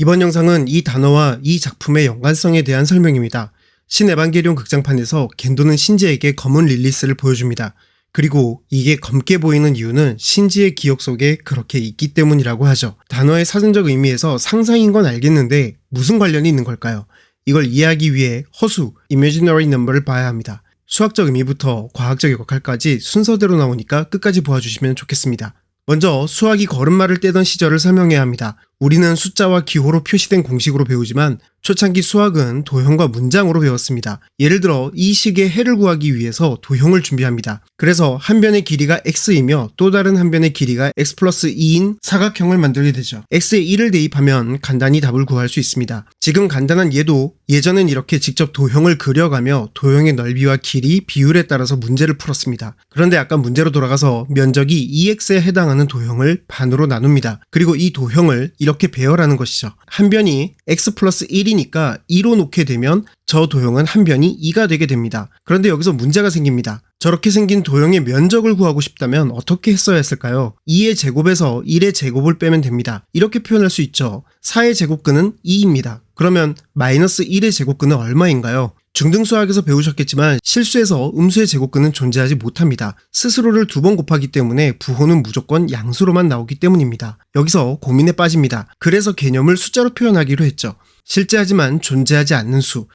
이번 영상은 이 단어와 이 작품의 연관성에 대한 설명입니다. 신 에반게리온 극장판에서 겐도는 신지에게 검은 릴리스를 보여줍니다. 그리고 이게 검게 보이는 이유는 신지의 기억 속에 그렇게 있기 때문이라고 하죠. 단어의 사전적 의미에서 상상인 건 알겠는데 무슨 관련이 있는 걸까요? 이걸 이해하기 위해 허수, imaginary number를 봐야 합니다. 수학적 의미부터 과학적 역할까지 순서대로 나오니까 끝까지 보아주시면 좋겠습니다. 먼저 수학이 걸음마를 떼던 시절을 설명해야 합니다. 우리는 숫자와 기호로 표시된 공식으로 배우지만 초창기 수학은 도형과 문장으로 배웠습니다. 예를 들어 이 식의 해를 구하기 위해서 도형을 준비합니다. 그래서 한 변의 길이가 x이며 또 다른 한 변의 길이가 x 플러스 2인 사각형을 만들게 되죠. x에 1을 대입하면 간단히 답을 구할 수 있습니다. 지금 간단한 예도 예전엔 이렇게 직접 도형을 그려가며 도형의 넓이와 길이, 비율에 따라서 문제를 풀었습니다. 그런데 약간 문제로 돌아가서 면적이 2x에 해당하는 도형을 반으로 나눕니다. 그리고 이 도형을 이렇게 배열하는 것이죠. 한 변이 x 플러스 1이니까 2로 놓게 되면 저 도형은 한 변이 2가 되게 됩니다. 그런데 여기서 문제가 생깁니다. 저렇게 생긴 도형의 면적을 구하고 싶다면 어떻게 했어야 했을까요? 2의 제곱에서 1의 제곱을 빼면 됩니다. 이렇게 표현할 수 있죠. 4의 제곱근은 2입니다. 그러면 마이너스 1의 제곱근은 얼마인가요? 중등수학에서 배우셨겠지만 실수에서 음수의 제곱근은 존재하지 못합니다. 스스로를 두 번 곱하기 때문에 부호는 무조건 양수로만 나오기 때문입니다. 여기서 고민에 빠집니다. 그래서 개념을 숫자로 표현하기로 했죠. 실제하지만 존재하지 않는 수,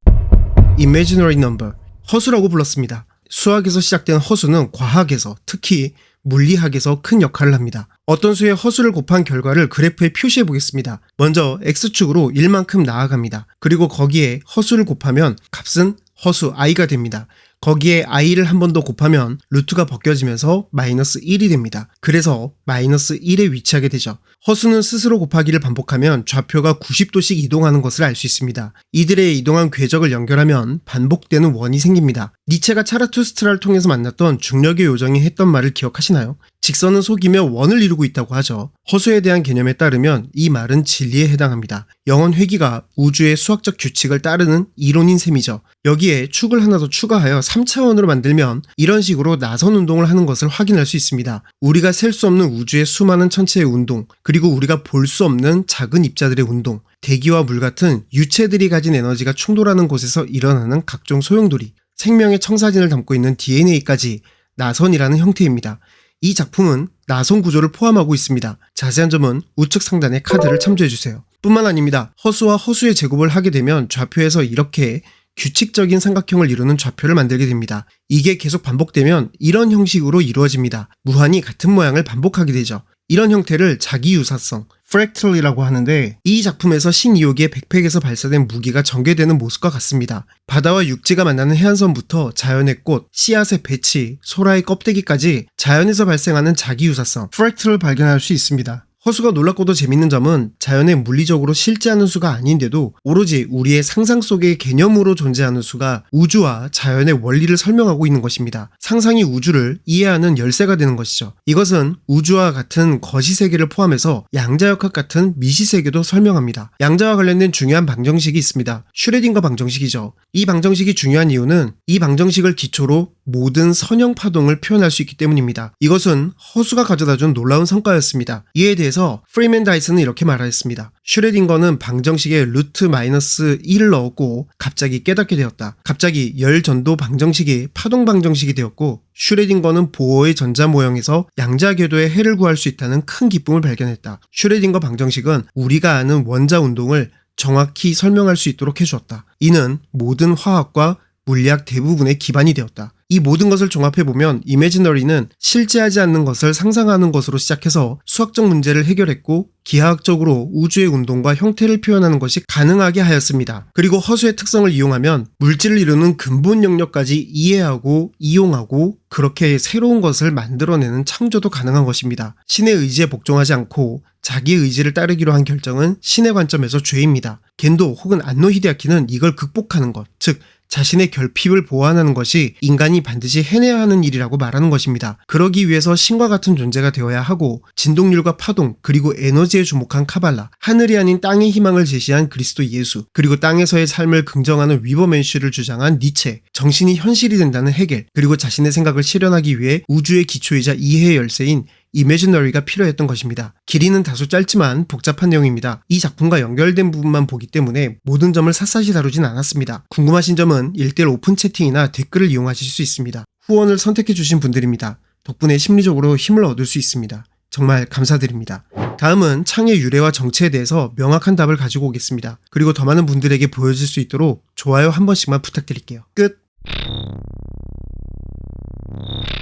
imaginary number, 허수라고 불렀습니다. 수학에서 시작된 허수는 과학에서 특히 물리학에서 큰 역할을 합니다. 어떤 수의 허수를 곱한 결과를 그래프에 표시해 보겠습니다. 먼저 x축으로 1만큼 나아갑니다. 그리고 거기에 허수를 곱하면 값은 허수 i가 됩니다. 거기에 i를 한 번 더 곱하면 루트가 벗겨지면서 마이너스 1이 됩니다. 그래서 마이너스 1에 위치하게 되죠. 허수는 스스로 곱하기를 반복하면 좌표가 90도씩 이동하는 것을 알 수 있습니다. 이들의 이동한 궤적을 연결하면 반복되는 원이 생깁니다. 니체가 차라투스트라를 통해서 만났던 중력의 요정이 했던 말을 기억하시나요? 직선은 속이며 원을 이루고 있다고 하죠. 허수에 대한 개념에 따르면 이 말은 진리에 해당합니다. 영원 회귀가 우주의 수학적 규칙을 따르는 이론인 셈이죠. 여기에 축을 하나 더 추가하여 3차원으로 만들면 이런 식으로 나선 운동을 하는 것을 확인할 수 있습니다. 우리가 셀 수 없는 우주의 수많은 천체의 운동, 그리고 우리가 볼 수 없는 작은 입자들의 운동, 대기와 물 같은 유체들이 가진 에너지가 충돌하는 곳에서 일어나는 각종 소용돌이, 생명의 청사진을 담고 있는 DNA까지 나선이라는 형태입니다. 이 작품은 나선 구조를 포함하고 있습니다. 자세한 점은 우측 상단의 카드를 참조해주세요. 뿐만 아닙니다. 허수와 허수의 제곱을 하게 되면 좌표에서 이렇게 규칙적인 삼각형을 이루는 좌표를 만들게 됩니다. 이게 계속 반복되면 이런 형식으로 이루어집니다. 무한히 같은 모양을 반복하게 되죠. 이런 형태를 자기 유사성, 프랙틀이라고 하는데 이 작품에서 신이오기의 백팩에서 발사된 무기가 전개되는 모습과 같습니다. 바다와 육지가 만나는 해안선부터 자연의 꽃, 씨앗의 배치, 소라의 껍데기까지 자연에서 발생하는 자기 유사성, 프랙틀을 발견할 수 있습니다. 허수가 놀랍고도 재밌는 점은 자연에 물리적으로 실제하는 수가 아닌데도 오로지 우리의 상상 속의 개념으로 존재하는 수가 우주와 자연의 원리를 설명하고 있는 것입니다. 상상이 우주를 이해하는 열쇠가 되는 것이죠. 이것은 우주와 같은 거시세계를 포함해서 양자역학 같은 미시세계도 설명합니다. 양자와 관련된 중요한 방정식이 있습니다. 슈레딩거 방정식이죠. 이 방정식이 중요한 이유는 이 방정식을 기초로 모든 선형 파동을 표현할 수 있기 때문입니다. 이것은 허수가 가져다준 놀라운 성과였습니다. 이에 대해 서 프리맨 다이슨은 이렇게 말하였습니다. 슈레딩거는 방정식에 루트 마이너스 1을 넣었고 갑자기 깨닫게 되었다. 갑자기 열 전도 방정식이 파동 방정식이 되었고 슈레딩거는 보어의 전자 모형에서 양자 궤도의 해를 구할 수 있다는 큰 기쁨을 발견했다. 슈레딩거 방정식은 우리가 아는 원자 운동을 정확히 설명할 수 있도록 해주었다. 이는 모든 화학과 물리학 대부분의 기반이 되었다. 이 모든 것을 종합해보면 이매지너리는 실제하지 않는 것을 상상하는 것으로 시작해서 수학적 문제를 해결했고 기하학적으로 우주의 운동과 형태를 표현하는 것이 가능하게 하였습니다. 그리고 허수의 특성을 이용하면 물질을 이루는 근본 영역까지 이해하고 이용하고 그렇게 새로운 것을 만들어내는 창조도 가능한 것입니다. 신의 의지에 복종하지 않고 자기의 의지를 따르기로 한 결정은 신의 관점에서 죄입니다. 겐도 혹은 안노 히데아키는 이걸 극복하는 것, 즉 자신의 결핍을 보완하는 것이 인간이 반드시 해내야 하는 일이라고 말하는 것입니다. 그러기 위해서 신과 같은 존재가 되어야 하고 진동률과 파동 그리고 에너지에 주목한 카발라, 하늘이 아닌 땅의 희망을 제시한 그리스도 예수, 그리고 땅에서의 삶을 긍정하는 위버맨슈를 주장한 니체, 정신이 현실이 된다는 해겔, 그리고 자신의 생각을 실현하기 위해 우주의 기초이자 이해의 열쇠인 이미지너리가 필요했던 것입니다. 길이는 다소 짧지만 복잡한 내용입니다. 이 작품과 연결된 부분만 보기 때문에 모든 점을 샅샅이 다루진 않았습니다. 궁금하신 점은 1대1 오픈 채팅이나 댓글을 이용하실 수 있습니다. 후원을 선택해주신 분들입니다. 덕분에 심리적으로 힘을 얻을 수 있습니다. 정말 감사드립니다. 다음은 창의 유래와 정체에 대해서 명확한 답을 가지고 오겠습니다. 그리고 더 많은 분들에게 보여질 수 있도록 좋아요 한 번씩만 부탁드릴게요. 끝!